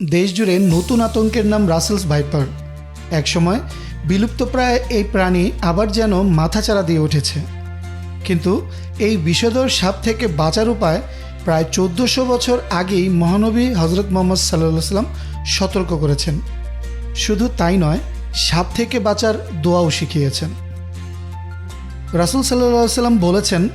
দেশজুড়ে নতুন আতঙ্কের নাম রাসেলস ভাইপার। একসময় বিলুপ্তপ্রায় এই প্রাণী আবার যেন মাথাচাড়া দিয়ে উঠেছে। কিন্তু এই বিষধর সাপ থেকে বাঁচার উপায় প্রায় চোদ্দোশো বছর আগেই মহানবী হজরত মোহাম্মদ সাল্লাহ সাল্লাম সতর্ক করেছেন। শুধু তাই নয়, সাপ থেকে বাঁচার দোয়াও শিখিয়েছেন। রাসুল সাল্লাহ সাল্লাম বলেছেন,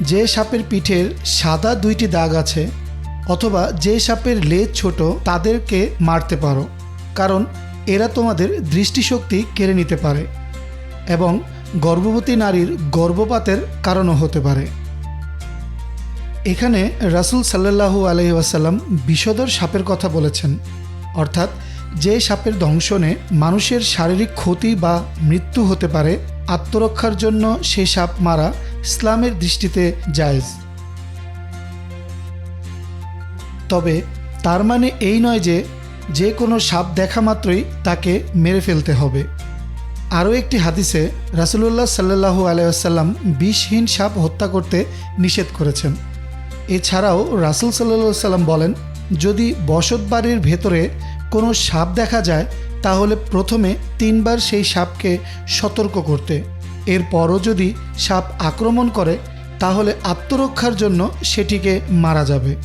যে সাপের পিঠের সাদা দুইটি দাগ আছে অথবা যে সাপের লেজ ছোট, তাদেরকে মারতে পারো। কারণ এরা তোমাদের দৃষ্টিশক্তি কেড়ে নিতে পারে এবং গর্ভবতী নারীর গর্ভপাতের কারণও হতে পারে। এখানে রাসুল সাল্লাহু আলহি ওয়াসাল্লাম বিষধর সাপের কথা বলেছেন। অর্থাৎ যে সাপের দংশনে মানুষের শারীরিক ক্ষতি বা মৃত্যু হতে পারে, আত্মরক্ষার জন্য সে সাপ মারা ইসলামের দৃষ্টিতে জায়েজ। তবে তার মানে এই নয় যে যে কোনো সাপ দেখা মাত্রই তাকে মেরে ফেলতে হবে। আরও একটি হাদিসে রাসুলুল্লাহ সাল্লাহু আলাইসাল্লাম বিষহীন সাপ হত্যা করতে নিষেধ করেছেন। এছাড়াও রাসুল সাল্লা সাল্লাম বলেন, যদি বসত বাড়ির ভেতরে কোনো সাপ দেখা যায়, তাহলে প্রথমে তিনবার সেই সাপকে সতর্ক করতে। এরপরও যদি সাপ আক্রমণ করে, তাহলে আত্মরক্ষার জন্য সেটিকে মারা যাবে।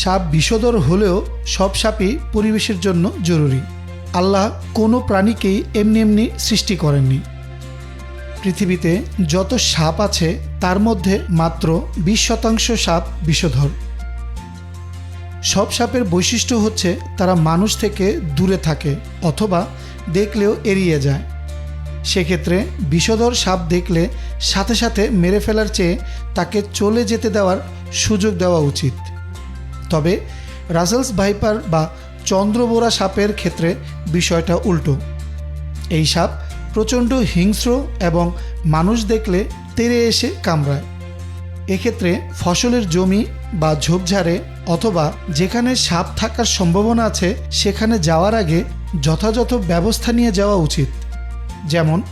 সাপ বিষধর হলেও সব সাপই পরিবেশের জন্য জরুরি। আল্লাহ কোনো প্রাণীকেই এমনি এমনি সৃষ্টি করেননি। পৃথিবীতে যত সাপ আছে, তার মধ্যে মাত্র বিশ শতাংশ সাপ বিষধর। সব সাপের বৈশিষ্ট্য হচ্ছে তারা মানুষ থেকে দূরে থাকে অথবা দেখলেও এড়িয়ে যায়। সেক্ষেত্রে বিষধর সাপ দেখলে সাথে সাথে মেরে ফেলার চেয়ে তাকে চলে যেতে দেওয়ার সুযোগ দেওয়া উচিত। তবে রাসেলস ভাইপার বা চন্দ্রবোরা সাপের ক্ষেত্রে বিষয়টা উল্টো। এই সাপ প্রচণ্ড হিংস্র এবং মানুষ দেখলে তেড়ে এসে কামড়ায়। এক্ষেত্রে ফসলের জমি বা ঝোপঝাড়ে অথবা যেখানে সাপ থাকার সম্ভাবনা আছে, সেখানে যাওয়ার আগে যথাযথ ব্যবস্থা নিয়ে যাওয়া উচিত। যেমন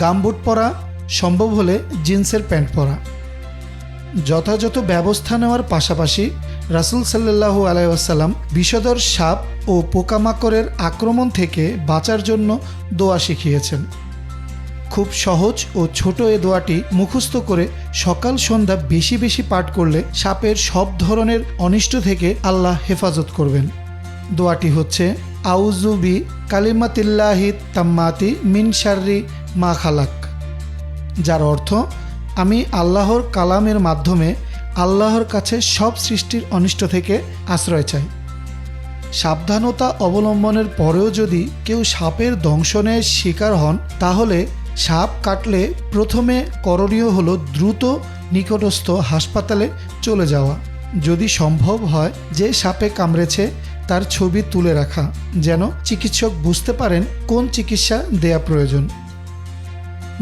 গামবুট পরা, সম্ভব হলে জিন্সের প্যান্ট পরা। যথাযথ ব্যবস্থা নেওয়ার পাশাপাশি রাসুল সাল্লাহু আলাইসাল্লাম বিষধর সাপ ও পোকামাকড়ের আক্রমণ থেকে বাঁচার জন্য দোয়া শিখিয়েছেন। খুব সহজ ও ছোট এ দোয়াটি মুখস্থ করে সকাল সন্ধ্যা বেশি বেশি পাঠ করলে সাপের সব ধরনের অনিষ্ট থেকে আল্লাহ হেফাজত করবেন। দোয়াটি হচ্ছে আউজুবি কালিমাতিল্লাহি তাম্মাতি মিন শার্রি মা খালাক। যার অর্থ, আমি আল্লাহর কালামের মাধ্যমে আল্লাহর কাছে সব সৃষ্টির অনিষ্ট থেকে আশ্রয় চাই। সাবধানতা অবলম্বনের পরেও যদি কেউ সাপের দংশনের শিকার হন, তাহলে সাপ কাটলে প্রথমে করণীয় হলো দ্রুত নিকটস্থ হাসপাতালে চলে যাওয়া। যদি সম্ভব হয় যে সাপে কামড়েছে, তার ছবি তুলে রাখা, যেন চিকিৎসক বুঝতে পারেন কোন চিকিৎসা দেয়া প্রয়োজন।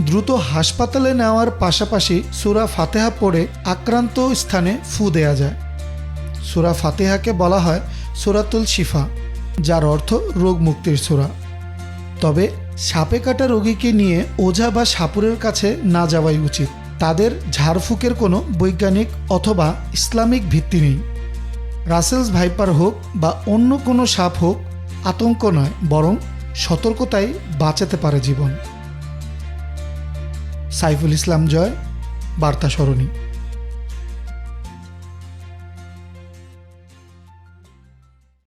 দ্রুত হাসপাতালে নেওয়ার পাশাপাশি সুরা ফাতেহা পড়ে আক্রান্ত স্থানে ফু দেয়া যায়। সুরা ফাতেহাকে বলা হয় সুরাতুল শিফা, যার অর্থ রোগ মুক্তির সুরা। তবে সাপে কাটা রোগীকে নিয়ে ওঝা বা সাপুরের কাছে না যাওয়াই উচিত। তাদের ঝাড়ফুঁকের কোনো বৈজ্ঞানিক অথবা ইসলামিক ভিত্তি নেই। রাসেলস ভাইপার হোক বা অন্য কোনো সাপ হোক, আতঙ্ক নয়, বরং সতর্কতাই বাঁচাতে পারে জীবন। সাইফুল ইসলাম জয় বার্তা সরণী।